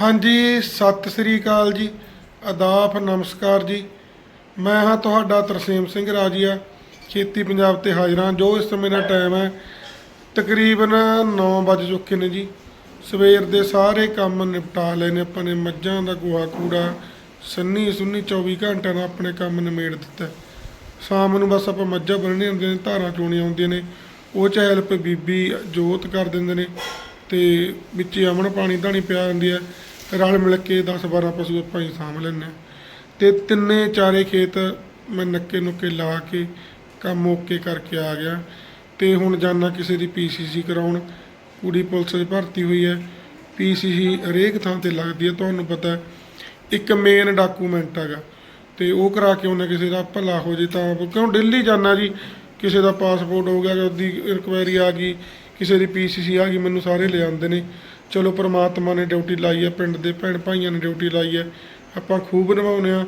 ਹਾਂਜੀ, ਸਤਿ ਸ੍ਰੀ ਅਕਾਲ ਜੀ। ਆਦਾਬ ਨਮਸਕਾਰ ਜੀ। ਮੈਂ ਹਾਂ ਤੁਹਾਡਾ ਤਰਸੇਮ ਸਿੰਘ ਰਾਜੀਆ, ਖੇਤੀ ਪੰਜਾਬ ਤੇ ਹਾਜ਼ਰ ਹਾਂ, ਜੋ ਇਸ ਸਮੇਂ ਦਾ ਟਾਈਮ ਹੈ, ਤਕਰੀਬਨ 9 ਵੱਜ ਚੁੱਕੇ ਨੇ ਜੀ। ਸਵੇਰ ਦੇ ਸਾਰੇ ਕੰਮ ਨਿਪਟਾ ਲਏ ਨੇ ਆਪਾਂ ਨੇ, ਮੱਝਾਂ ਦਾ ਗੋਹਾ ਕੂੜਾ, ਸੰਨੀ ਸੁੰਨੀ 24 ਘੰਟਿਆਂ ਦਾ ਆਪਣੇ ਕੰਮ ਨਿਮੇੜ ਦਿੱਤਾ। ਸ਼ਾਮ ਨੂੰ ਬਸ ਆਪਾਂ ਮੱਝਾਂ ਬੰਨ੍ਹਣੀਆਂ ਹੁੰਦੀਆਂ ਨੇ, ਧਾਰਾਂ ਚੋਣੀਆਂ ਹੁੰਦੀਆਂ ਨੇ, ਉਹ ਚ ਹੈਲਪ ਬੀਬੀ ਜੋਤ ਕਰ ਦਿੰਦੇ ਨੇ ਤੇ ਵਿੱਚ ਅਮਨ ਪਾਣੀ ਧਾਣੀ ਪਿਆ ਹੁੰਦੀ ਹੈ। ਰਲ ਮਿਲ ਕੇ 10 12 ਪਸ਼ੂ ਆਪਾਂ ਹੀ ਸਾਂਭ ਲੈਂਦੇ ਹਾਂ। ਤੇ ਤਿੰਨੇ ਚਾਰੇ ਖੇਤ ਮੈਂ ਨੱਕੇ ਨੁੱਕੇ ਲਾ ਕੇ ਕੰਮ ਓਕੇ ਕਰਕੇ ਆ ਗਿਆ। ਤੇ ਹੁਣ ਜਾਣਾ ਕਿਸੇ ਦੀ ਪੀਸੀਸੀ ਕਰਾਉਣ। ਕੁੜੀ ਪੁਲਿਸ 'ਚ ਭਰਤੀ ਹੋਈ ਹੈ। ਪੀਸੀਸੀ ਹਰੇਕ ਥਾਂ ਤੇ ਲੱਗਦੀ ਹੈ। ਤੁਹਾਨੂੰ ਪਤਾ ਇੱਕ ਮੇਨ ਡਾਕੂਮੈਂਟ ਹੈਗਾ। ਤੇ ਉਹ ਕਰਾ ਕੇ ਉਹਨੇ ਕਿਸੇ ਦਾ ਭਲਾ ਹੋ ਜੇ ਤਾਂ ਕਿਉਂ ਦਿੱਲੀ ਜਾਣਾ ਜੀ? ਕਿਸੇ ਦਾ ਪਾਸਪੋਰਟ ਹੋ ਗਿਆ, ਉਹਦੀ ਇਨਕੁਆਇਰੀ ਆ ਗਈ। ਕਿਸੇ ਦੀ ਪੀਸੀਸੀ ਆ ਗਈ, ਮੈਨੂੰ ਸਾਰੇ ਲਿਆਉਂਦੇ ਨੇ। ਚਲੋ ਪ੍ਰਮਾਤਮਾ ਨੇ ਡਿਊਟੀ ਲਾਈ ਹੈ, ਪਿੰਡ ਦੇ ਭੈਣ ਭਾਈਆਂ ਨੇ ਡਿਊਟੀ ਲਾਈ ਹੈ, ਆਪਾਂ ਖੂਬ ਨਿਭਾਉਂਦੇ ਆ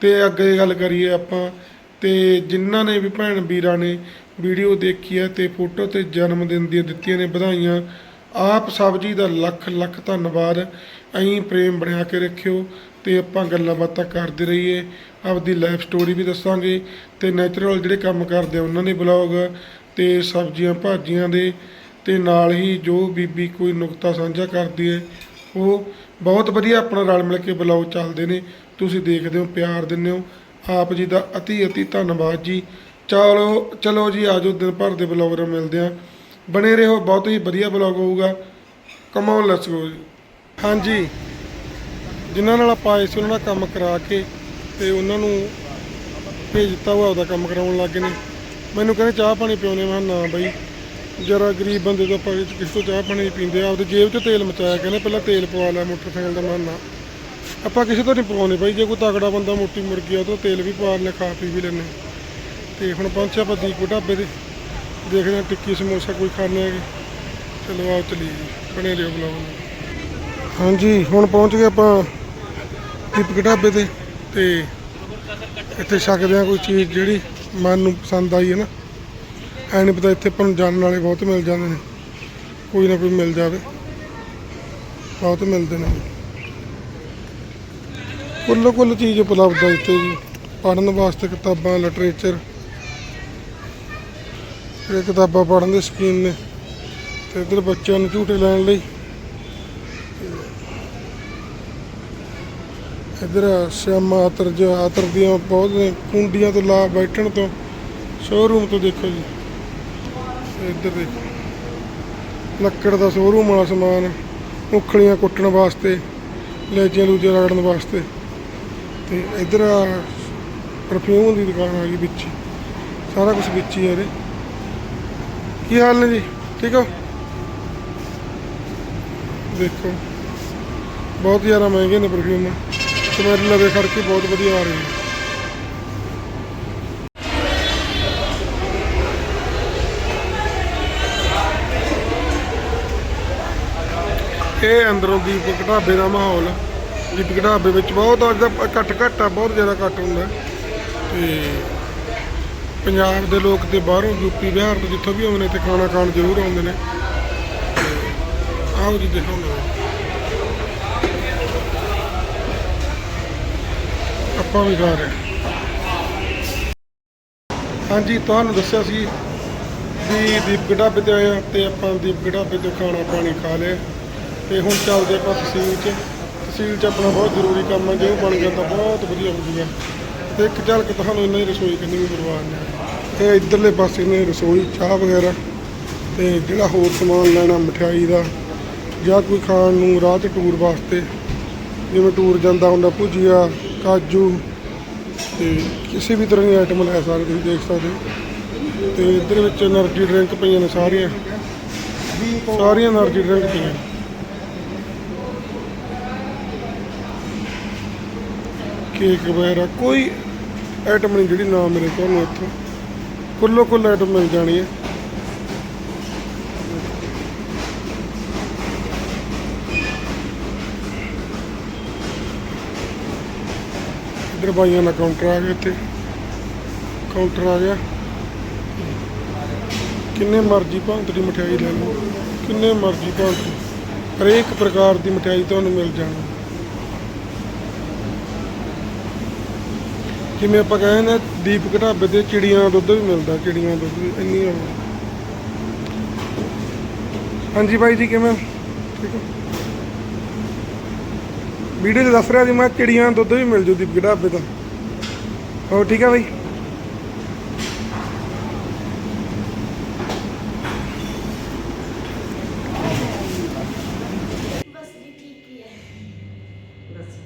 ਤੇ ਅੱਗੇ ਗੱਲ ਕਰੀਏ ਆਪਾਂ, ਤੇ ਜਿਨ੍ਹਾਂ ਨੇ ਵੀ ਭੈਣ ਵੀਰਾਂ ਨੇ ਵੀਡੀਓ ਦੇਖੀ ਹੈ ਤੇ ਫੋਟੋ ਤੇ ਜਨਮ ਦਿਨ ਦੀਆਂ ਦਿੱਤੀਆਂ ਨੇ, ਵਧਾਈਆਂ। ਆਪ ਸਭ ਜੀ ਦਾ ਲੱਖ ਲੱਖ ਧੰਨਵਾਦ। ਐਂ ਪ੍ਰੇਮ ਬਣਾ ਕੇ ਰੱਖਿਓ ਤੇ ਆਪਾਂ ਗੱਲਾਂ ਬਾਤਾਂ ਕਰਦੇ ਰਹੀਏ। ਆਪਦੀ ਲਾਈਫ ਸਟੋਰੀ ਵੀ ਦੱਸਾਂਗੇ ਤੇ ਨੈਚੁਰਲ ਜਿਹੜੇ ਕੰਮ ਕਰਦੇ ਆ, ਉਹਨਾਂ ਦੇ ਬਲੌਗ ਤੇ ਸਬਜ਼ੀਆਂ ਭਾਜੀਆਂ ਦੇ ਅਤੇ ਨਾਲ ਹੀ ਜੋ ਬੀਬੀ ਕੋਈ ਨੁਕਤਾ ਸਾਂਝਾ ਕਰਦੀ ਹੈ, ਉਹ ਬਹੁਤ ਵਧੀਆ ਆਪਣਾ ਰਲ ਮਿਲ ਕੇ ਬਲੌਗ ਚੱਲਦੇ ਨੇ। ਤੁਸੀਂ ਦੇਖਦੇ ਹੋ, ਪਿਆਰ ਦਿੰਦੇ ਹੋ। ਆਪ ਜੀ ਦਾ ਅਤੀ ਅਤੀ ਧੰਨਵਾਦ ਜੀ। ਚਲੋ ਚਲੋ ਜੀ, ਆਜੋ ਦਿਨ ਭਰ ਦੇ ਬਲੌਗ ਨਾਲ ਮਿਲਦੇ ਆ ਬਣੇ ਰਹੋ, ਬਹੁਤ ਹੀ ਵਧੀਆ ਬਲੌਗ ਹੋਊਗਾ। ਕਮਾਉਣ ਲੈਟਸ ਗੋ ਜੀ ਹਾਂਜੀ। ਜਿਨ੍ਹਾਂ ਨਾਲ ਆਪਾਂ ਆਏ ਸੀ ਉਹਨਾਂ ਦਾ ਕੰਮ ਕਰਾ ਕੇ ਤੇ ਉਹਨਾਂ ਨੂੰ ਭੇਜ ਦਿੱਤਾ ਉਹ ਆਪਦਾ ਕੰਮ ਕਰਾਉਣ ਲੱਗ ਗਏ ਨੇ। ਮੈਨੂੰ ਕਹਿੰਦੇ ਚਾਹ ਪਾਣੀ ਪਿਉਣੇ, ਮੈਂ ਕਿਹਾ ਨਾ ਬਾਈ। ਜਰਾ ਗਰੀਬ ਬੰਦੇ ਤੋਂ ਆਪਾਂ ਕਿਸੇ ਤੋਂ ਚਾਹ ਪਾਣੀ ਪੀਂਦੇ ਪੀਂਦੇ, ਆਪਦੇ ਜੇਬ 'ਚ ਤੇਲ ਮਚਾਇਆ ਕਹਿੰਦੇ ਪਹਿਲਾਂ ਤੇਲ ਪਵਾ ਲੈ ਮੋਟਰਸਾਈਕਲ ਦਾ ਮੈਂ ਆਪਾਂ ਕਿਸੇ ਤੋਂ ਨਹੀਂ ਪਵਾਉਂਦੇ ਬਾਈ, ਜੇ ਕੋਈ ਤਗੜਾ ਬੰਦਾ ਮੋਟੀ ਮੁਰਗੀ ਆ ਉਹ ਤੋਂ ਤੇਲ ਵੀ ਪਵਾ ਲੈ ਖਾ ਪੀ ਵੀ ਲੈਂਦੇ। ਤੇ ਹੁਣ ਪਹੁੰਚਿਆ ਆਪਾਂ ਦੀਪੂ ਢਾਬੇ ਤੇ ਦੇਖਦੇ ਹਾਂ, ਟਿੱਕੀ ਸਮੋਸਾ ਕੋਈ ਖਾਣੇ ਹੈਗੇ। ਚਲੋ ਆਓ ਚਲੀਏ ਬਣੇ ਲਿਓ ਬਲੌਗ ਨੂੰ। ਹਾਂਜੀ, ਹੁਣ ਪਹੁੰਚ ਗਏ ਆਪਾਂ ਦੀਪਕ ਢਾਬੇ ਤੇ ਤੇ ਇੱਥੇ ਛਕਦੇ ਆ ਕੋਈ ਚੀਜ਼ ਜਿਹੜੀ ਮਨ ਨੂੰ ਪਸੰਦ ਆਈ ਹੈ ਨਾ। ਐ ਨਹੀਂ ਪਤਾ ਇੱਥੇ ਆਪਾਂ ਨੂੰ ਜਾਣਨ ਵਾਲੇ ਬਹੁਤ ਮਿਲ ਜਾਂਦੇ ਨੇ। ਕੋਈ ਨਾ ਕੋਈ ਮਿਲ ਜਾਵੇ। ਬਹੁਤ ਮਿਲਦੇ ਨੇ। ਕੁੱਲ ਕੁੱਲ ਚੀਜ਼ ਉਪਲਬਧ ਹੈ ਇੱਥੇ ਜੀ। ਪੜ੍ਹਨ ਵਾਸਤੇ ਕਿਤਾਬਾਂ ਲਿਟਰੇਚਰ ਜਿਹੜੇ ਕਿਤਾਬਾਂ ਪੜ੍ਹਨ ਦੇ ਸ਼ੌਕੀਨ ਨੇ। ਤੇ ਇੱਧਰ ਬੱਚਿਆਂ ਨੂੰ ਝੂਟੇ ਲੈਣ ਲਈ। ਇੱਧਰ ਸ਼ਿਆਮਾ ਆਤਰ ਜੋ ਆਤਰ ਦੀਆਂ ਬਹੁਤ ਕੁੰਡੀਆਂ ਤੋਂ ਲਾ ਬੈਠਣ ਤੋਂ ਸ਼ੋਰੂਮ ਤੋਂ ਦੇਖੋ ਜੀ। ਇੱਧਰ ਦੇਖੋ ਲੱਕੜ ਦਾ ਸ਼ੋਰੂਮ ਵਾਲਾ ਸਮਾਨ, ਉਖਲੀਆਂ ਕੁੱਟਣ ਵਾਸਤੇ ਲੈਜੀਆਂ ਲੂਜੀਆਂ ਰਗੜਨ ਵਾਸਤੇ। ਤੇ ਇੱਧਰ ਪਰਫਿਊਮ ਦੀ ਦੁਕਾਨ ਆ ਗਈ ਵਿੱਚ। ਸਾਰਾ ਕੁਝ ਵਿੱਚ ਹੀ ਹੈ ਇਹਦੇ। ਕੀ ਹਾਲ ਨੇ ਜੀ? ਠੀਕ ਹੋ? ਦੇਖੋ। ਬਹੁਤ ਜ਼ਿਆਦਾ ਮਹਿੰਗੇ ਨੇ ਪਰਫਿਊਮ ਸਮੈਲ ਲਵੇ ਖੜ ਬਹੁਤ ਵਧੀਆ ਆ ਰਹੀ ਹੈ ਇਹ ਅੰਦਰੋਂ ਦੀਪਕ ਢਾਬੇ ਦਾ ਮਾਹੌਲ ਦੀਪਕ ਢਾਬੇ ਵਿੱਚ ਬਹੁਤ ਅੱਜ ਦਾ ਘੱਟ ਘੱਟ ਆ, ਬਹੁਤ ਜ਼ਿਆਦਾ ਘੱਟ ਹੁੰਦਾ। ਤੇ ਪੰਜਾਬ ਦੇ ਲੋਕ ਤੇ ਬਾਹਰੋਂ ਯੂਪੀ ਬਿਹਾਰ ਤੋਂ ਜਿੱਥੋਂ ਵੀ ਆਉਂਦੇ ਨੇ ਤੇ ਖਾਣਾ ਖਾਣ ਜ਼ਰੂਰ ਆਉਂਦੇ ਨੇ। ਆਓ ਜੀ, ਦੇਖੋ ਆਪਾਂ ਵੀ ਖਾ ਰਹੇ ਹਾਂਜੀ, ਤੁਹਾਨੂੰ ਦੱਸਿਆ ਸੀ ਵੀ ਦੀਪਕ ਢਾਬੇ ਤੇ ਆਏ ਹਾਂ ਤੇ ਆਪਾਂ ਦੀਪਕ ਢਾਬੇ ਤੋਂ ਖਾਣਾ ਪਾਣੀ ਖਾ ਲਿਆ। ਤੇ ਹੁਣ ਚੱਲਦੇ ਆਪਾਂ ਤਹਿਸੀਲ 'ਚ। ਤਹਿਸੀਲ 'ਚ ਆਪਣਾ ਬਹੁਤ ਜ਼ਰੂਰੀ ਕੰਮ ਹੈ, ਜੇ ਬਣ ਗਿਆ ਤਾਂ ਬਹੁਤ ਵਧੀਆ ਹੋ। ਜੂਗਾ ਤੇ ਇੱਕ ਝਲਕ ਤੁਹਾਨੂੰ ਇੰਨਾ ਹੀ ਰਸੋਈ ਕਿੰਨੀ ਵੀ ਪਰਵਾਹ ਨਹੀਂ ਤੇ ਇਧਰਲੇ ਪਾਸੇ ਨੇ ਰਸੋਈ, ਚਾਹ ਵਗੈਰਾ। ਤੇ ਜਿਹੜਾ ਹੋਰ ਸਮਾਨ ਲੈਣਾ, ਮਠਿਆਈ ਦਾ, ਜਾਂ ਕੋਈ ਖਾਣ ਨੂੰ ਰਾਹ 'ਚ ਟੂਰ ਵਾਸਤੇ। ਜਿਵੇਂ ਟੂਰ ਜਾਂਦਾ ਹੁੰਦਾ, ਭੁਜੀਆ, ਕਾਜੂ, ਤੇ ਕਿਸੇ ਵੀ ਤਰ੍ਹਾਂ ਦੀ ਆਈਟਮ ਲੈ ਸਕਦੇ, ਤੁਸੀਂ ਦੇਖ ਸਕਦੇ ਹੋ। ਤੇ ਇਧਰ ਵਿੱਚ એનર્ਜੀ ਡਰਿੰਕ ਪਈਆਂ ਨੇ ਸਾਰੀਆਂ। ਸਾਰੀਆਂ એનર્ਜੀ ਡਰਿੰਕ ਪਈਆਂ ਨੇ। ਕੇਕ ਵਗੈਰਾ, ਕੋਈ ਆਈਟਮ ਨਹੀਂ ਜਿਹੜੀ ਨਾ ਮਿਲੇ ਤੁਹਾਨੂੰ ਇੱਥੋਂ। ਕੁੱਲੋ ਕੁੱਲ ਆਈਟਮ ਮਿਲ ਜਾਣੀ ਹੈ। ਇੱਧਰ ਬਾਈਆਂ ਦਾ ਕਾਊਂਟਰ ਆ ਗਿਆ ਇੱਥੇ। ਕਾਊਂਟਰ ਆ ਗਿਆ। ਕਿੰਨੇ ਮਰਜ਼ੀ ਭਾਂਤ ਦੀ ਮਠਿਆਈ ਲੈ ਲਓ। ਕਿੰਨੇ ਮਰਜ਼ੀ ਭਾਂਤ ਹਰੇਕ ਪ੍ਰਕਾਰ ਦੀ ਮਠਿਆਈ ਤੁਹਾਨੂੰ ਮਿਲ ਜਾਣੀ ਜਿਵੇਂ ਆਪਾਂ ਕਹਿੰਦੇ ਨੇ, ਦੀਪਕ ਢਾਬੇ ਤੇ ਚਿੜੀਆਂ ਦਾ ਦੁੱਧ ਵੀ ਮਿਲਦਾ, ਚਿੜੀਆਂ ਦਾ ਦੁੱਧ ਵੀ ਇੰਨੀ ਆ। ਹਾਂਜੀ ਬਾਈ ਜੀ, ਕਿਵੇਂ? ਠੀਕ ਹੋ? ਵੀਡੀਓ 'ਚ ਦੱਸ ਰਿਹਾ ਸੀ, ਮੈਂ ਚਿੜੀਆਂ ਦਾ ਦੁੱਧ ਵੀ ਮਿਲ ਜੂ ਦੀਪਕ ਢਾਬੇ ਤੋਂ। ਹੋਰ ਠੀਕ ਆ ਬਾਈ ਬਸ ਜੀ ਠੀਕ ਹੀ ਹੈ ਬਸ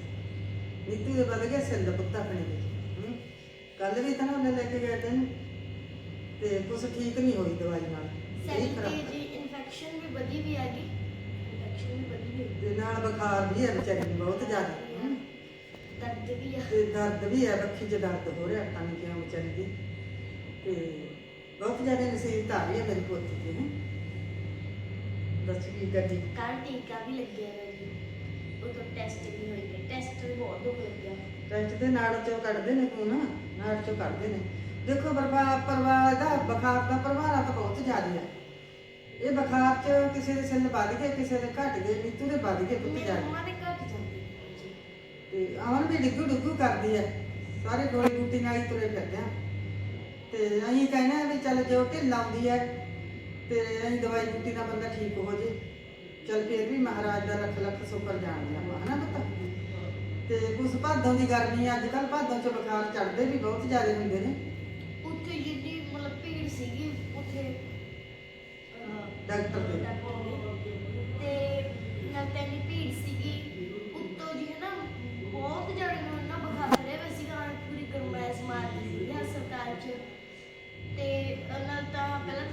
ਨੀਤੂ ਦੇ ਵੱਧ ਗਿਆ ਸਿਰ ਦਾ ਪੁੱਤ ਆਪਣੇ ਦੇ ਤਾਂ ਨਾ ਉਹਨੇ ਲੈ ਕੇ ਗਏ ਤੈਨੂੰ। ਤੇ ਕੁਛ ਠੀਕ ਨਹੀਂ ਹੋਈ ਦਵਾਈ ਨਾਲ। ਖਰਾਬ ਤੇ ਜੀ ਇਨਫੈਕਸ਼ਨ ਵੀ ਵਧੀ ਵੀ ਆ ਗਈ। ਇਨਫੈਕਸ਼ਨ ਵੀ ਵਧੀ ਵੀ ਤੇ ਨਾਲ ਬੁਖਾਰ ਵੀ ਹੈ ਵਿਚਾਰੀ ਨੂੰ ਬਹੁਤ ਜ਼ਿਆਦਾ। ਹਮ। ਦਰਦ ਵੀ ਆ। ਤੇ ਦਰਦ ਵੀ ਹੈ ਬੱਖੀ 'ਚ ਦਰਦ ਹੋ ਰਿਹਾ ਪਤਾ ਨਹੀਂ ਕਿਉਂ ਵਿਚਾਰੀ ਦੀ। ਤੇ ਬਹੁਤ ਜ਼ਿਆਦਾ ਨਸੀਬਤ ਆ ਰਹੀ ਹੈ ਮੇਰੀ ਪੋਤੀ ਦੀ ਹੈਂ। ਦੱਸ ਕੀ ਕਰਦੀ ਕੱਲ ਟੀਕਾ ਵੀ ਲੱਗਿਆ ਹੋਇਆ ਜੀ। ਉਹ ਤੋਂ ਟੈਸਟ ਵੀ ਹੋਏ ਨੇ ਟੈਸਟ ਵੀ ਬਹੁਤ ਦੁੱਖ ਲੱਗਿਆ। ਟੈਸਟ ਦੇ ਨਾੜ ਚੋਂ ਕੱਢਦੇ ਨੇ ਖੂਨ ਨਾੜ ਚੋਂ ਕੱਢਦੇ ਨੇ। ਦੇਖੋ ਬਰਬਾ ਪਰਵਾਹ ਦਾ ਬੁਖਾਰ ਦਾ ਪ੍ਰਭਾਵ ਤਾਂ ਬਹੁਤ ਜ਼ਿਆਦਾ ਹੈ। ਇਹ ਬੁਖਾਰ ਚ ਕਿਸੇ ਦੇ ਸਿਰ ਵੱਧ ਗਏ ਕਿਸੇ ਦੇ ਘਟ ਗਏ ਨੀਤੂ ਦੇ ਵੱਧ ਗਏ ਪੁੱਤ ਮੇਰੇ ਜਾ ਮੰਮਾ ਦੇ ਘਟ ਜਾਂਦੀ ਹੈ ਜੀ ਤੇ ਅਮਨ ਵੀ ਡਿੱਗੂ ਡਿੱਗੂ ਕਰਦੀ ਹੈ। ਸਾਰੇ ਗੋਲੀ ਬੂਟੀ ਨਾਲ ਹੀ ਤੁਰੇ ਫਿਰਦੇ ਆ। ਤੇ ਅਸੀਂ ਕਹਿੰਦੇ ਆ ਵੀ ਚੱਲ ਜੋ ਢਿੱਲ ਆਉਂਦੀ ਹੈ ਤੇ ਅਸੀਂ ਦਵਾਈ ਬੂਟੀ ਨਾਲ ਬੰਦਾ ਠੀਕ ਹੋ ਜੇ। ਚੱਲ ਫਿਰ ਵੀ ਮਹਾਰਾਜ ਦਾ ਲੱਖ ਲੱਖ ਸ਼ੁਕਰ ਜਾਣਦੇ ਆਪਾਂ ਹਨਾ ਪੁੱਤ? ਤੇ ਕੁਛ ਭਾਦੋਂ ਦੀ ਗਰਮੀ ਅੱਜ ਕੱਲ ਭਾਦੋਂ ਚ ਬੁਖਾਰ ਚੜਦੇ ਵੀ ਬਹੁਤ ਜ਼ਿਆਦਾ ਹੁੰਦੇ ਨੇ। ਉੱਥੇ ਜਿੱਡੀ ਮਤਲਬ ਭੀੜ ਸੀਗੀ ਉੱਥੇ ਅਹ, ਡਾਕਟਰ ਦੇ। ਡਾਕਟਰ ਦੇ ਤੇ ਨਾਲ ਤਾਂ ਇੰਨੀ ਭੀੜ ਸੀਗੀ ਉੱਤੋਂ ਜੀ ਹੈ ਨਾ ਬਹੁਤ ਜਣੇ ਨੂੰ ਨਾ ਬੁਖਾਰ ਚੜਿਆ ਹੋਇਆ ਸੀਗਾ ਪੂਰੀ ਗਰਮੈਸ਼ ਮਾਰਦੀ ਸੀ ਹਸਪਤਾਲ 'ਚ। ਤੇ ਨਾਲ ਤਾਂ ਪਹਿਲਾਂ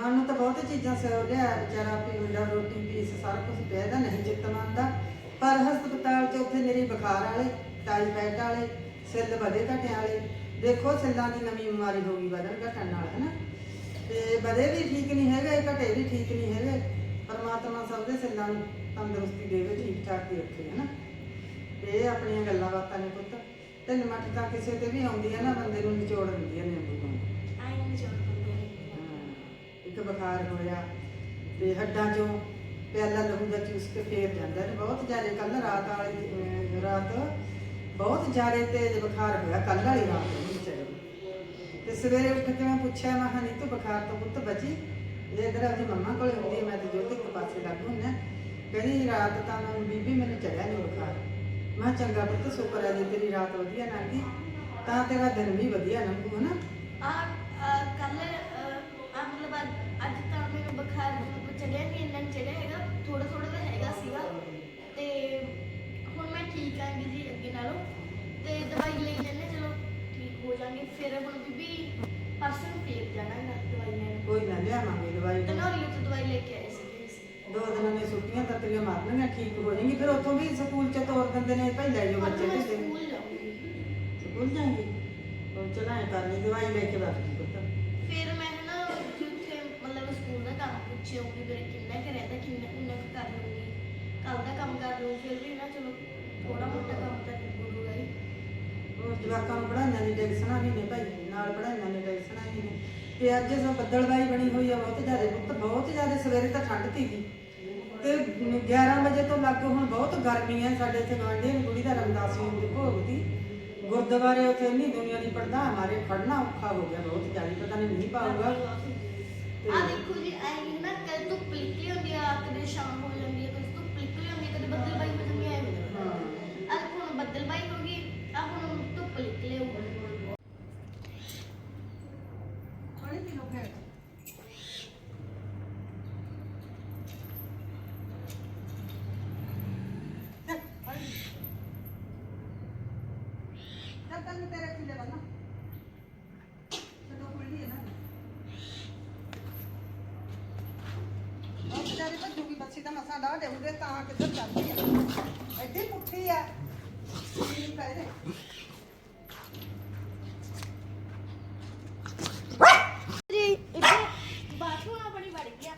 ਖਾਣ ਨੂੰ ਤਾਂ ਬਹੁਤ ਚੀਜ਼ਾਂ ਸੇ ਲਿਆ, ਵਿਚਾਰਾ ਪੀਂਦਾ ਰੋਟੀ ਪੀਸ, ਸਾਰਾ ਕੁਝ ਪਿਆ ਨਹੀਂ ਚਿੱਤ ਮੰਨਦਾ। ਪਰ ਹਸਪਤਾਲ 'ਚ ਉੱਥੇ ਮੇਰੀ ਬੁਖਾਰ ਵਾਲੇ ਟਾਈਫਾਇਡ ਵਾਲੇ, ਸਿੱਲ ਵਧੇ ਘਟਿਆਂ ਵਾਲੇ। ਦੇਖੋ ਸਿੱਲਾਂ ਦੀ ਨਵੀਂ ਬਿਮਾਰੀ ਹੋ ਗਈ ਵਧਣ ਘਟਣ ਨਾਲ, ਹਨਾ? ਤੇ ਵਧੇ ਵੀ ਠੀਕ ਨਹੀਂ ਹੈਗੇ, ਘਟੇ ਵੀ ਠੀਕ ਨਹੀਂ ਹੈਗੇ। ਪਰਮਾਤਮਾ ਸਭ ਦੇ ਸਿੱਲਾਂ ਨੂੰ ਤੰਦਰੁਸਤੀ ਦੇਵੇ, ਠੀਕ ਠਾਕ ਹੀ ਰੱਖੇ, ਹੈਨਾ? ਤੇ ਆਪਣੀਆਂ ਗੱਲਾਂ ਬਾਤਾਂ ਨੇ ਪੁੱਤ। ਤਿੰਨ ਮੱਠ ਤਾਂ ਕਿਸੇ ਤੇ ਵੀ ਆਉਂਦੀ ਹੈ ਨਾ, ਬੰਦੇ ਨੂੰ ਨਿਚੋੜ ਦਿੰਦੀ ਹੈ ਨਿੰਬੂ ਆਈ ਨਹੀਂ ਇੱਕ ਬੁਖਾਰ ਹੋਇਆ ਤੇ ਹੱਡਾਂ ਚੋਂ ਪਿਆਲਾ ਲਹੂ ਦਾ ਚੂਸ ਕੇ ਫੇਰ ਜਾਂਦਾ ਨੇ ਬਹੁਤ ਜ਼ਿਆਦਾ ਕੱਲ ਰਾਤ ਵਾਲੀ ਅਹ, ਰਾਤ ਬਹੁਤ ਜ਼ਿਆਦਾ ਤੇਜ਼ ਬੁਖਾਰ ਹੋਇਆ ਕੱਲ ਵਾਲੀ ਰਾਤ ਨੂੰ ਵਿਚਾਰੇ ਤੇ ਸਵੇਰੇ ਉੱਠ ਕੇ ਮੈਂ ਪੁੱਛਿਆ ਮੈਂ ਹਾਂ ਤੂੰ ਬੁਖਾਰ ਤੋਂ ਪੁੱਤ ਬਚੀ? ਇਹ ਇਧਰ ਆਪਣੀ ਮੰਮਾ ਕੋਲ ਹੁੰਦੀ ਮੈਂ ਤੇ ਜੋਤੀ ਇੱਕ ਪਾਸੇ ਲੱਗ ਹੁੰਨਾ ਕਹਿੰਦੀ ਰਾਤ ਤਾਂ ਮੈਂ ਬੀਬੀ ਮੈਨੂੰ ਚੜਿਆ ਨਹੀਂ ਬੁਖਾਰ। ਮੈਂ ਕਿਹਾ ਚੰਗਾ ਪੁੱਤ ਸ਼ੁਕਰ ਹੈ ਜੀ ਤੇਰੀ ਰਾਤ ਵਧੀਆ ਲੰਘੀ ਤਾਂ ਤੇਰਾ ਦਿਨ ਵੀ ਵਧੀਆ ਲੰਘੂ ਹਨਾ? ਆ ਕੱਲ ਬੁਖਾਰ ਮਤਲਬ ਚੜਿਆ ਨਹੀਂ ਇੰਨਾ ਨੀ ਚੜਿਆ ਹੈਗਾ ਥੋੜਾ ਥੋੜਾ ਤਾਂ ਹੈਗਾ ਸੀਗਾ ਤੇ ਹੁਣ ਮੈਂ ਠੀਕ ਆਂਗੀ ਜੀ ਅੱਗੇ ਨਾਲੋਂ ਤੇ ਦਵਾਈ ਲਈ ਜਾਂਦੇ ਚਲੋ ਠੀਕ ਹੋ ਜਾਾਂਗੇ ਫਿਰ ਹੁਣ ਬੀਬੀ ਪਰਸੋਂ ਨੂੰ ਫੇਰ ਜਾਣਾਗਾ ਦਵਾਈ ਲੈਣ ਕੋਈ ਨਾ ਲਿਆਵਾਂਗੇ ਦਵਾਈ ਤਨੌਰੀ ਤੋਂ ਦਵਾਈ ਲੈ ਕੇ ਆਏ ਸੀਗੇ ਅਸੀਂ। ਦੋ ਦਿਨਾਂ ਦੀਆਂ ਛੁੱਟੀਆਂ ਤਾਂ ਤੇਰੀਆਂ ਮਾਰਨੀਆਂ ਠੀਕ ਹੋ ਜਾਣਗੀ ਫਿਰ ਉੱਥੋਂ ਵੀ ਸਕੂਲ ਚ ਤੋਰ ਦਿੰਦੇ ਨੇ ਭਾਈ ਲੈ ਜਾਓ ਹੁਣ ਬੱਚੇ ਮੈਂ ਕਿਸੇ ਸਕੂਲ ਜਾਊਂਗੀ ਸਕੂਲ ਜਾਏਂਗੇ ਉਹ ਚਲਾਏ ਕਰ ਲਈ ਦਵਾਈ ਲੈ ਕੇ ਬੈਠ ਜੀ ਪੁੱਤ ਫਿਰ ਮੈਂ ਨਾ ਉੱਥੇ ਉੱਥੇ ਸਕੂਲ ਦਾ ਕੰਮ ਪੁੱਛਿਆਉਂਗੀ ਮੇਰੇ ਕਿੰਨਾ ਕੁ ਰਹਿੰਦਾ, ਕਿੰਨਾ ਕਿੰਨਾ ਕੁ ਕਰ ਲੂੰਗੀ ਕੱਲ ਦਾ ਕੰਮ ਕਰ ਲੂੰ ਫਿਰ ਵੀ ਨਾ ਚਲੋ ਥੋੜਾ ਮੋਟਾ ਕੰਮ ਤਾਂ ਨਿਬੜੂਗਾ ਹੀ। ਉਹ ਜਵਾਕਾਂ ਨੂੰ ਪੜਾਈਆਂ ਦੀ ਟੈਨਸ਼ਨਾਂ ਵੀ ਨੇ ਭਾਈ, ਨਾਲ ਪੜਾਈਆਂ ਦੀ ਟੈਨਸ਼ਨਾਂ ਵੀ ਨੇ ਤੇ ਅੱਜ ਸੋ ਬੱਦਲਬਾਈ ਬਣੀ ਹੋਈ ਆ, ਬਹੁਤ ਜ਼ਿਆਦਾ, ਪੁੱਤ ਬਹੁਤ ਜ਼ਿਆਦਾ, ਸਵੇਰੇ ਤਾਂ ਠੰਡ ਸੀਗੀ। ਤੇ 11 ਵਜੇ ਤੋਂ ਲੱਗ ਹੁਣ ਬਹੁਤ ਗਰਮੀ ਹੈ ਸਾਡੇ ਇੱਥੇ ਗਵਾਂਢੀ ਦੀ ਕੁੜੀ ਦਾ ਰਮਦਾਸੀ ਦੇ ਭੋਗ ਦੀ। ਗੁਰਦੁਆਰੇ ਉੱਥੇ ਇੰਨੀ ਦੁਨੀਆ ਦੀ ਪਰਦਾ ਮਾਰੇ, ਖੜਨਾ ਔਖਾ ਹੋ ਗਿਆ, ਬਹੁਤ ਜ਼ਿਆਦਾ, ਪਤਾ ਨਹੀਂ ਮੀਂਹ ਪਾਊਗਾ। ਆ ਦੇਖੋ ਜੀ ਐ ਨਾ ਕਦੇ ਧੁੱਪ ਨਿਕਲੀ ਹੁੰਦੀ ਆ ਕਦੇ ਸ਼ਾਮ ਹੋ ਜਾਂਦੀ ਹੈ ਕਦੇ ਧੁੱਪ ਨਿਕਲੀ ਹੁੰਦੀ ਹੈ ਕਦੇ ਬੱਦਲਬਾਈ ਹੋ ਜਾਂਦੀ ਹੈ ਐਵੇਂ ਹਾਂ। ਆ ਹੁਣ ਬੱਦਲਬਾਈ ਹੋ ਗਈ ਆ ਹੁਣ ਧੁੱਪ ਨਿਕਲੇ ਤੈਨੂੰ ਤੇਰੇ ਪੀ ਲੈ ਬੰਨਾ ਛੱਡੋ ਖੁੱਲੀ ਹੈ ਨਾ ਕੜਛੀ ਤਾਂ ਮਸਾਂ ਡਾ ਦੇਉਂਦੇ ਤਾਂ ਕਿੱਧਰ ਜਾਂਦੀ ਆ? ਐਡੀ ਪੁੱਠੀ ਆ। ਕੀ ਕਹਦੇ ਜੀ ਇੱਥੇ ਬਾਥਰੂਮ ਆਪਣੀ ਵੜ ਗਿਆ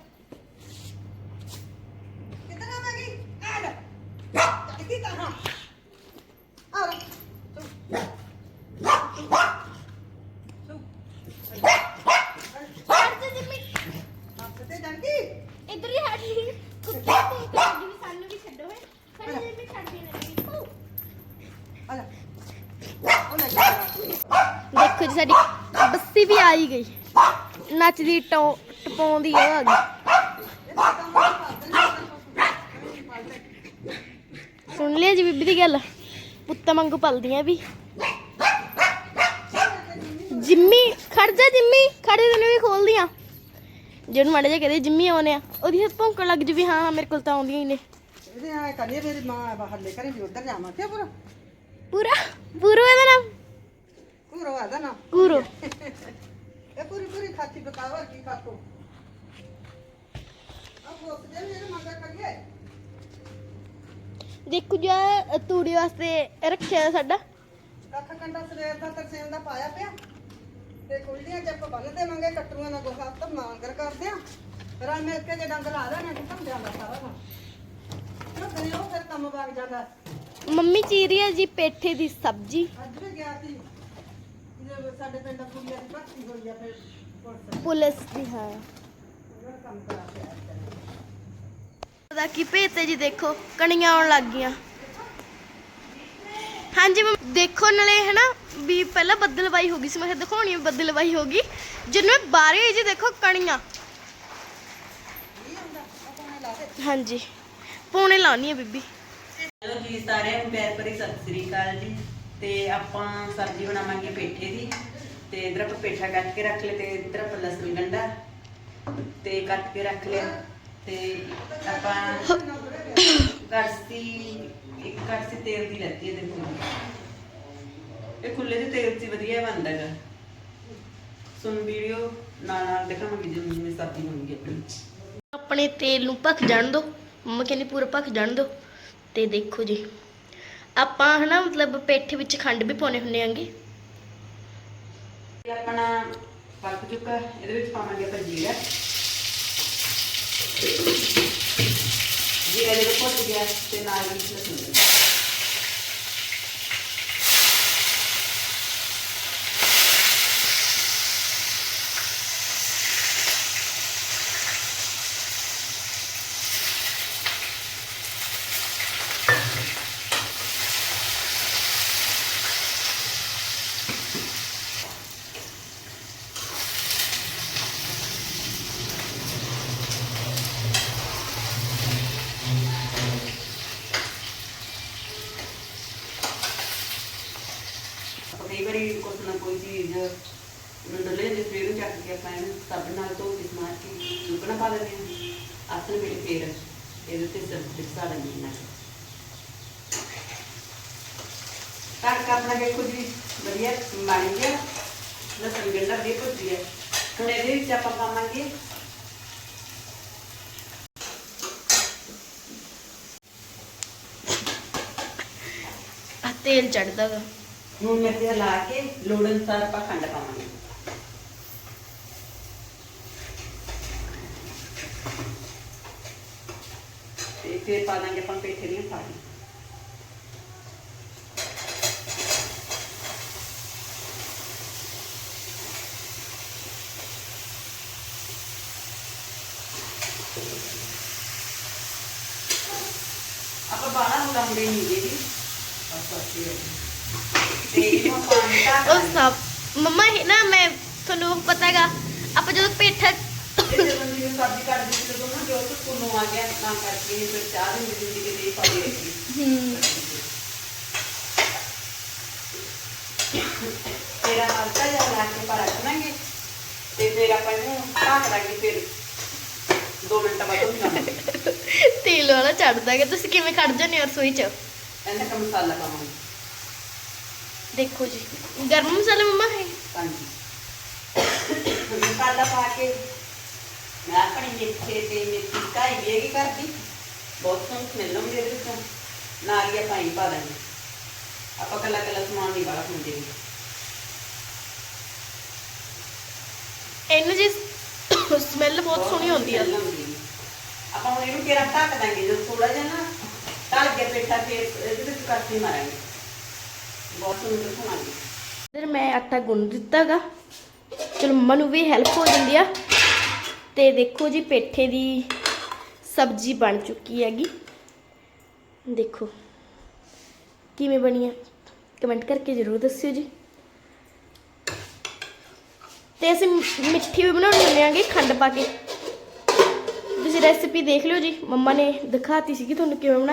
ਕਿੱਧਰ ਆ ਮੈਂ ਗਈ ਆ ਲੈ ਟਿੱਕੀ ਤਾਂ ਹਾਂ ਆ ਲੈ ਹਟ ਜਾ ਜਿੰਮੀ ਹੱਥ ਤੇ ਜਾਂਦੀ ਇੱਧਰ ਹੀ ਹਟ ਜੀ ਕੁੱਤੇ ਤੇ ਤੁਹਾਡੀ ਵੀ ਸਾਨੂੰ ਵੀ ਛੱਡੋ ਹੈ ਸਾਡੇ ਜਿੰਮੀ ਛੱਡ ਦੇ ਨਹੀਂ ਆ ਲੈ ਉਹ ਲੈ ਜਾ ਦੇਖੋ ਜੀ ਸਾਡੀ ਬੱਸੀ ਵੀ ਆ ਹੀ ਗਈ। ਨੱਚਦੀ ਟਪਾਉਂਦੀ ਉਹ ਆ ਗਈ ਤਾਂ ਸੁਣ ਲਿਆ ਜੀ ਬੀਬੀ ਦੀ ਗੱਲ? ਪੁੱਤਾਂ ਵਾਂਗੂ ਪਲਦੀਆਂ ਵੀ। ਜਿੰਮੀ ਖੜ ਜਾ ਜਿੰਮੀ ਖੜੇ ਤੈਨੂੰ ਵੀ ਖੋਲਦੀਆਂ। ਜਿਹਨੂੰ ਮਾੜਾ ਜਿਹਾ ਕਹਦੇ ਜਿੰਮੀ ਆਉਨੇ ਆ ਉਹਦੀ ਹੱਥ ਭੌਂਕਣ ਲੱਗ ਜੂ ਵੀ ਹਾਂ ਮੇਰੇ ਕੋਲ ਤਾਂ ਆਉਂਦੀਆਂ ਹੀ ਨੇ। ਇਹਦੇ ਆ ਕਰੀਏ ਮੇਰੀ ਮਾਂ ਬਾਹਰ ਲੈ ਕਰੇ ਵੀ ਉਧਰ ਜਾਵਾਂ ਕਿਉਂ ਪੂਰਾ ਪੂਰਾ? ਪੂਰਾ ਇਹਦਾ ਨਾਮ? ਪੂਰਾ ਆਦਾ ਨਾ ਪੂਰੋ। ਇਹ ਪੂਰੀ ਪੂਰੀ ਖਾਤੀ ਬਕਾਵਰ ਕੀ ਖਾਤੋ ਆਪ ਉਹ ਤੇ ਮੇਰੇ ਮੰਗਾ ਕਰੀਏ ਦੇਖੋ ਜੀ ਆਹ ਤੂੜੀ ਵਾਸਤੇ ਰੱਖਿਆ ਸਾਡਾ। ਕੱਖ ਕੰਡਾ ਸਵੇਰ ਦਾ ਤਰਸੇਮ ਦਾ ਪਾਇਆ ਪਿਆ। ਤੇ ਕੁਲਡੀਆਂ ਜੱਪ ਬੰਨ ਦੇਵਾਂਗੇ ਕੱਟੂਆਂ ਨਾਲ ਗੋਹਾ ਤਾਂ ਮਾਂਗਰ ਕਰਦੇ ਆ। ਰਲ ਮਿਲ ਕੇ ਜੇ ਡੰਗ ਲਾ ਦੇਣਾ ਤਾਂ ਜਾਂਦਾ ਸਾਰਾ ਨਾ ਕਿਉਂ ਕਰਿਓ ਫਿਰ ਕੰਮ ਵਗ ਜਾਂਦਾ। ਮੰਮੀ ਚੀਰੀ ਹੈ ਜੀ ਪੇਠੇ ਦੀ ਸਬਜ਼ੀ। ਅੱਜ ਵੀ ਗਿਆ ਸੀ। ਜੇ ਸਾਡੇ ਪਿੰਡ ਕੁੜੀਆਂ ਦੀ ਭਰਤੀ ਹੋਈ ਆ ਫਿਰ ਪੁਲਿਸ ਪੁਲਿਸ ਦੀ ਹਾਂ। ਉਹਨਾਂ ਕੰਮ ਕਰਾ ਪਿਆ ਦਾ ਕੀ ਭੇਤੇ ਜੀ ਦੇਖੋ ਕਣੀਆਂ ਆਉਣ ਲੱਗ ਗਈਆਂ। ਹਾਂਜੀ ਮੰਮ- ਦੇਖੋ ਨਾਲੇ ਹੈ ਨਾ ਵੀ ਪਹਿਲਾਂ ਬੱਦਲਵਾਈ ਹੋ ਗਈ ਸੀ ਮੈਂ ਕਿਹਾ ਦਿਖਾਉਣੀ ਵੀ ਬੱਦਲਵਾਈ ਹੋ ਗਈ। ਜਦੋਂ ਇਹ ਬਾਰੇ ਹੋਈ ਜੀ ਦੇਖੋ ਕਣੀਆਂ। ਹਾਂਜੀ। ਪੌਣੇ ਲਾਉਣੀ ਹੈ ਬੀਬੀ। ਹੈਲੋ ਜੀ ਸਾਰਿਆਂ ਨੂੰ ਪਿਆਰ ਭਰੀ ਸਤਿ ਸ੍ਰੀ ਅਕਾਲ ਜੀ। ਤੇ ਆਪਾਂ ਸਬਜ਼ੀ ਬਣਾਵਾਂਗੇ ਪੇਠੇ ਦੀ। ਤੇ ਇਧਰ ਆਪਾਂ ਪੇਠਾ ਕੱਟ ਕੇ ਰੱਖ ਲਿਆ ਤੇ ਇਧਰ ਆਪਾਂ ਲਸਣ ਗੰਡਾ ਤੇ ਕੱਟ ਕੇ ਰੱਖ ਲਿਆ। ਤੇ ਆਪਾਂ ਕੜਛੀ ਇੱਕ ਕੜਛੀ ਤੇਲ ਦੀ ਲੈਤੀ ਹੈ ਦੇਖੋ। ਇਹ ਖੁੱਲੇ ਜਿਹੇ ਤੇਲ 'ਚ ਵਧੀਆ ਬਣਦਾ ਹੈਗਾ। ਸੁਣ ਵੀਡੀਓ, ਨਾਲ ਨਾਲ ਦਿਖਾਵਾਂਗੇ ਜਿਵੇਂ ਜਿਵੇਂ ਸਬਜ਼ੀ ਬਣੂਗੀ ਆਪਣੀ। ਆਪਣੇ ਤੇਲ ਨੂੰ ਭਖ ਜਾਣ ਦਿਓ ਮੰਮਾ ਕਹਿੰਦੀ ਪੂਰਾ ਭਖ ਜਾਣ ਦਿਓ ਤੇ ਦੇਖੋ ਜੀ। ਆਪਾਂ ਹਨਾ, ਮਤਲਬ ਪੇਠੇ ਵਿੱਚ ਖੰਡ ਵੀ ਪਾਉਣੇ ਹੁੰਦੇ ਆਂਗੇ। ਇਹ ਆਪਣਾ ਪੱਕ ਚੁੱਕਾ, ਇਹਦੇ ਵਿੱਚ ਪਾਵਾਂਗੇ ਆਪਾਂ ਜੀਰਾ। ਜੀਰਾ ਜਦੋਂ ਭੁੱਜ ਗਿਆ ਤੇ ਨਾਲ ਹੀ ਲਸਣ। ਕਈ ਵਾਰੀ ਕੁਛ ਨਾ ਕੋਈ ਚੀਜ਼ ਨੰਦਲੇ ਦੇ ਫੇਰ ਨੂੰ ਚੱਕ ਕੇ ਆਪਾਂ ਇਹਨੂੰ ਸਾਬਣ ਨਾਲ ਧੋ ਕੇ ਸਮਾਰ ਕੇ ਸੁੱਕਣਾ ਪਾ ਦਿੰਦੇ ਹਾਂ। ਆਸਨ ਵੇਲੇ ਫੇਰ ਇਹਦੇ ਤੇ ਸਬਜ਼ੀ ਪਾ ਲੈਂਦੇ ਹਾਂ ਤੜਕਾ ਆਪਣਾ ਦੇਖੋ ਜੀ, ਵਧੀਆ ਬਣ ਗਿਆ। ਲਸਣ ਗੰਡਾ ਵੀ ਭੁੱਜ ਗਿਆ। ਹੁਣ ਇਹਦੇ ਵਿੱਚ ਆਪਾਂ ਪਾਵਾਂਗੇ ਤੇਲ ਚੜਦਾ ਗਾ ਨੂਨ ਮਿਰਚ ਲਾ ਕੇ ਲੋੜ ਅਨੁਸਾਰ ਆਪਾਂ ਖੰਡ ਪਾਵਾਂਗੇ। ਤੇ ਫਿਰ ਪਾ ਦਾਂਗੇ ਆਪਾਂ ਪੇਠੇ ਦੀਆਂ ਫਾੜੀਆਂ ਆਪਾਂ ਬਾਹਰ ਨੂੰ ਲੰਬੇ ਨਹੀਂ ਜੀ। ਬਸ ਅੱਛੀ ਰਹੀ ਉਹ ਸਭ। ਮੰਮਾ ਇਹ ਨਾ ਮੈਂ ਤੁਹਾਨੂੰ ਪਤਾ ਹੈਗਾ ਆਪਾਂ ਜਦੋਂ ਪੇਠਾ ਇਹ ਜਦੋਂ ਦੀ ਸਬਜ਼ੀ ਕੱਢਦੀ ਸੀ ਜਦੋਂ ਨਾ ਜੋ ਤੋਂ ਸਕੂਲੋਂ ਆ ਗਿਆ ਤਾਂ ਕਰਕੇ ਫਿਰ ਚਾਹ ਦੀ ਜ਼ਿੰਦਗੀ ਦੇ ਦੇ ਪਾਈ ਰੱਖੀ ਹੂੰ ਤੇਰਾ ਹਲਕਾ ਜਿਹਾ ਲਾ ਕੇ ਪਾ ਰੱਖਣਾਂਗੇ ਤੇ ਫਿਰ ਆਪਾਂ ਇਹਨੂੰ ਢੱਕ ਦਾਂਗੇ ਫਿਰ। 2 ਮਿੰਟ ਬਾਅਦ ਤੇਲ ਵਾਲਾ ਚੜਦਾ ਹੈਗਾ ਤੁਸੀਂ ਕਿਵੇਂ ਕੱਢ ਜਾਂਦੇ ਹੋ ਰਸੋਈ 'ਚ? ਇਹਨਾਂ ਦਾ ਮਸਾਲਾ ਪਾਵਾਂਗੇ। ਦੇਖੋ ਜੀ ਗਰਮ ਮਸਾਲਾ ਮੰਮਾ ਹੈ? ਹਾਂਜੀ। ਮਸਾਲਾ ਪਾ ਕੇ ਮੈਂ ਆਪਣੀ ਮਿੱਠੇ ਤੇ ਮਿੱਠੀ ਕਾਈ ਵੀ ਹੈਗੀ ਕਰਦੀ ਬਹੁਤ ਸੋਹਣੀ ਸਮੈਲ ਆਉਂਦੀ ਇਹਦੇ ਵਿੱਚੋਂ। ਨਾਲ ਹੀ ਆਪਾਂ ਹੀ ਪਾ ਦਾਂਗੇ ਆਪਾਂ ਕੱਲਾ ਕੱਲਾ ਸਮਾਨ ਨਹੀਂ ਵਾਲਾ ਹੁੰਦੇ ਇਹਨੂੰ ਜੀ ਸਮੈਲ ਬਹੁਤ ਸੋਹਣੀ ਆਉਂਦੀ ਆ। ਆਪਾਂ ਹੁਣ ਇਹਨੂੰ ਕਿਹੜਾ ਢੱਕ ਦਾਂਗੇ ਜਦੋਂ ਥੋੜਾ ਜਿਹਾ ਨਾ ਢਲ ਕੇ ਪੇਠਾ ਫੇਰ ਇਹਦੇ ਵਿੱਚ ਕਾਠੀ ਮਾਰਾਂਗੇ। ਬਹੁਤ ਸੁੰਦਰ ਬਣਾਂਗੇ ਇਧਰ ਮੈਂ ਆਟਾ ਗੁੰਨ ਦਿੱਤਾਗਾ। ਚਲੋ ਮੰਮਾ ਨੂੰ ਵੀ ਹੈਲਪ ਹੋ ਜਾਂਦੀ ਆ। ਤੇ ਦੇਖੋ ਜੀ ਪੇਠੇ ਦੀ ਸਬਜ਼ੀ ਬਣ ਚੁੱਕੀ ਹੈਗੀ। ਦੇਖੋ ਕਿਵੇਂ ਬਣੀ ਆ। ਕਮੈਂਟ ਕਰਕੇ ਜ਼ਰੂਰ ਦੱਸਿਓ ਜੀ। ਤੇ ਅਸੀਂ ਮਿੱਠੀ ਵੀ ਬਣਾਉਣੀ ਹੁੰਦੀ ਆਂਗੇ ਖੰਡ ਪਾ ਕੇ। ਤੁਸੀਂ ਰੈਸਿਪੀ ਦੇਖ ਲਿਓ ਜੀ। ਮੰਮਾ ਨੇ ਦਿਖਾਤੀ ਸੀਗੀ, ਤੁਹਾਨੂੰ ਕਿਵੇਂ ਬਣਾਈ।